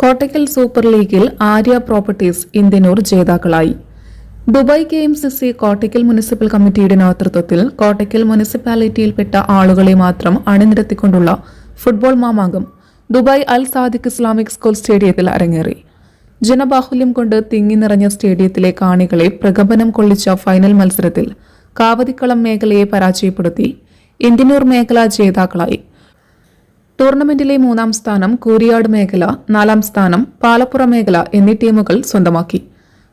Kottakkal super ലീഗിൽ Arya properties Indianoor ജേതാക്കളായി. Dubai K M C C Kottakkal municipal കമ്മിറ്റിയുടെ നേതൃത്വത്തിൽ കോട്ടയ്ക്കൽ മുനിസിപ്പാലിറ്റിയിൽപ്പെട്ട ആളുകളെ മാത്രം അണിനിരത്തിക്കൊണ്ടുള്ള football Mamankam Dubai Al Sadiq Islamic school സ്റ്റേഡിയത്തിൽ അരങ്ങേറി. ജനബാഹുല്യം കൊണ്ട് തിങ്ങി നിറഞ്ഞ സ്റ്റേഡിയത്തിലെ കാണികളെ പ്രകമ്പനം കൊള്ളിച്ച ഫൈനൽ മത്സരത്തിൽ കാവതിക്കളം മേഖലയെ പരാജയപ്പെടുത്തി. ഇന്ത്യനൂർ മേഖല ജേതാക്കളായി. ടൂർണമെന്റിലെ മൂന്നാം സ്ഥാനം കൂരിയാട് മേഖല നാലാം സ്ഥാനം പാലപ്പുറ മേഖല എന്നീ ടീമുകൾ സ്വന്തമാക്കി.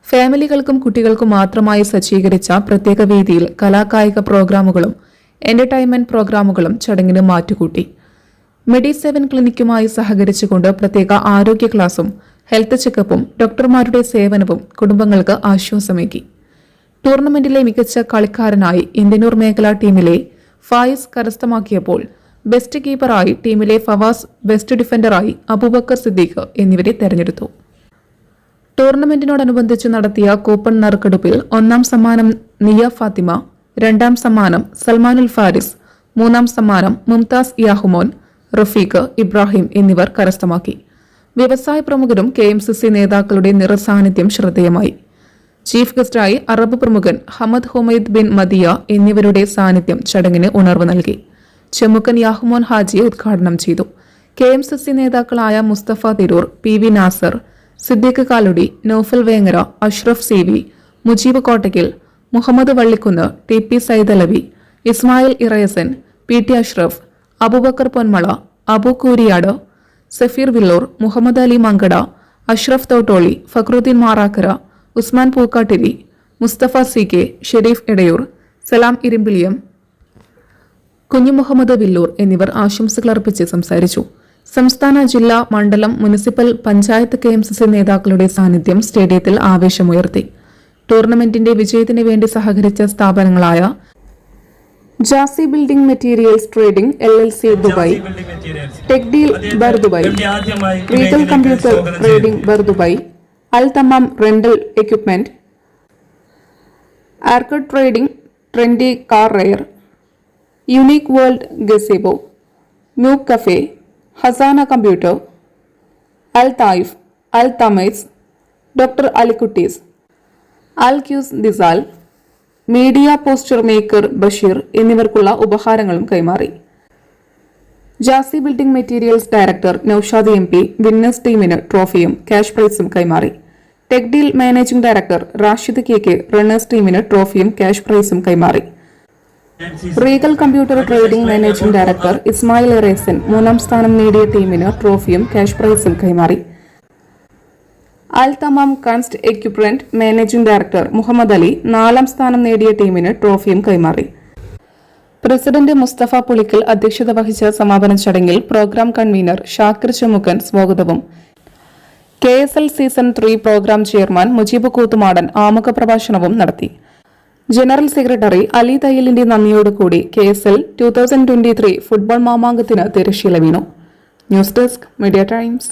ഫാമിലികൾക്കും കുട്ടികൾക്കും മാത്രമായി സജ്ജീകരിച്ച പ്രത്യേക വേദിയിൽ കലാകായിക പ്രോഗ്രാമുകളും എന്റർടൈൻമെന്റ് പ്രോഗ്രാമുകളും ചടങ്ങിന് മാറ്റുകൂട്ടി. മെഡി ക്ലിനിക്കുമായി സഹകരിച്ചുകൊണ്ട് പ്രത്യേക ആരോഗ്യ ക്ലാസും ഹെൽത്ത് ചെക്കപ്പും ഡോക്ടർമാരുടെ സേവനവും കുടുംബങ്ങൾക്ക് ആശ്വാസമേകി. ടൂർണമെന്റിലെ മികച്ച കളിക്കാരനായി ഇന്ത്യനൂർ മേഖല ടീമിലെ ഫായിസ് കരസ്ഥമാക്കിയപ്പോൾ ബെസ്റ്റ് കീപ്പറായി ടീമിലെ ഫവാസ് ബെസ്റ്റ് ഡിഫൻഡറായി അബൂബക്കർ സിദ്ദീഖ് എന്നിവരെ തെരഞ്ഞെടുത്തു. ടൂർണമെന്റിനോടനുബന്ധിച്ച് നടത്തിയ കൂപ്പൺ നറുക്കെടുപ്പിൽ ഒന്നാം സമ്മാനം നിയ ഫാത്തിമ രണ്ടാം സമ്മാനം സൽമാനുൽ ഫാരിസ് മൂന്നാം സമ്മാനം മുംതാസ് യാഹുമോൻ റഫീഖ് ഇബ്രാഹിം എന്നിവർ കരസ്ഥമാക്കി. വ്യവസായ പ്രമുഖരും കെ എം സി സി നേതാക്കളുടെ നിറസാന്നിധ്യം ശ്രദ്ധേയമായി. ചീഫ് ഗസ്റ്റായി അറബ് പ്രമുഖൻ ഹമദ് ഹുമൈദ് ബിൻ മദിയ എന്നിവരുടെ സാന്നിധ്യം ചടങ്ങിന് ഉണർവ് നൽകി. ചെമുക്കൻ യാഹുമോൻ ഹാജിയെ ഉദ്ഘാടനം ചെയ്തു. കെ എം സി സി നേതാക്കളായ Mustafa Tirur P V Nasar Siddique Kaludi Noufal Vengara Ashraf C V Mujeeb Kottakkal Muhammad Vallikkunnu T P Saidalavi Ismail Irayasan P T Ashraf Abubakar Ponmala Abu Kooriyad Safeer Villoor Muhammad Ali Mankada Ashraf Thottoli Fakhruddin Marakkara Usman Pookkattiri Mustafa C K Sharif Edayur Salam Irimbiliyam Kunju Muhammad Villoor എന്നിവർ ആശംസകൾ അർപ്പിച്ച് സംസാരിച്ചു. സംസ്ഥാന ജില്ലാ മണ്ഡലം municipal panchayat K M C C നേതാക്കളുടെ സാന്നിധ്യം സ്റ്റേഡിയത്തിൽ ആവേശമുയർത്തി. ടൂർണമെന്റിന്റെ വിജയത്തിന് വേണ്ടി സഹകരിച്ച സ്ഥാപനങ്ങളായ Jazi building materials trading L L C Dubai. Tech deal Bur Dubai. Regal computer trading Bur Dubai. Al Tamam rental equipment arcade trading trendy car rare. Unique world gazebo. മ്യൂക്ക് cafe. Hasana computer. Al Taif. Al Tamais. Doctor Alikutty's. അൽ quiz ദിസാൽ. Media poster maker Basheer എന്നിവർക്കുള്ള ഉപഹാരങ്ങളും കൈമാറി. Jazi building materials director Naushad M P winners ടീമിന് ട്രോഫിയും cash പ്രൈസും കൈമാറി. Tech deal managing director Rashid K K runners ടീമിന് ട്രോഫിയും ക്യാഷ് പ്രൈസും കൈമാറി. Regal computer trading managing director Ismail raisin മൂന്നാം സ്ഥാനം നേടിയ ടീമിന് ട്രോഫിയും ക്യാഷ് പ്രൈസും കൈമാറി. Al Tamam const equipment managing director Muhammad Ali നാലാം സ്ഥാനം നേടിയ ടീമിന് ട്രോഫിയും കൈമാറി. പ്രസിഡന്റ് മുസ്തഫ പുളിക്കൽ അധ്യക്ഷത വഹിച്ച സമാപന ചടങ്ങിൽ പ്രോഗ്രാം കൺവീനർ ഷാക്കിർ ചെമുക്കൻ സ്വാഗതവും. K S L season three programme chairman Mujeeb Koothumadan ആമുഖ പ്രഭാഷണവും നടത്തി. ജനറൽ സെക്രട്ടറി അലി തയ്യലിന്റെ നന്ദിയോടുകൂടി K S L two thousand twenty three football മാമാങ്കത്തിന് തിരശ്ശീല വീണു. News desk media times.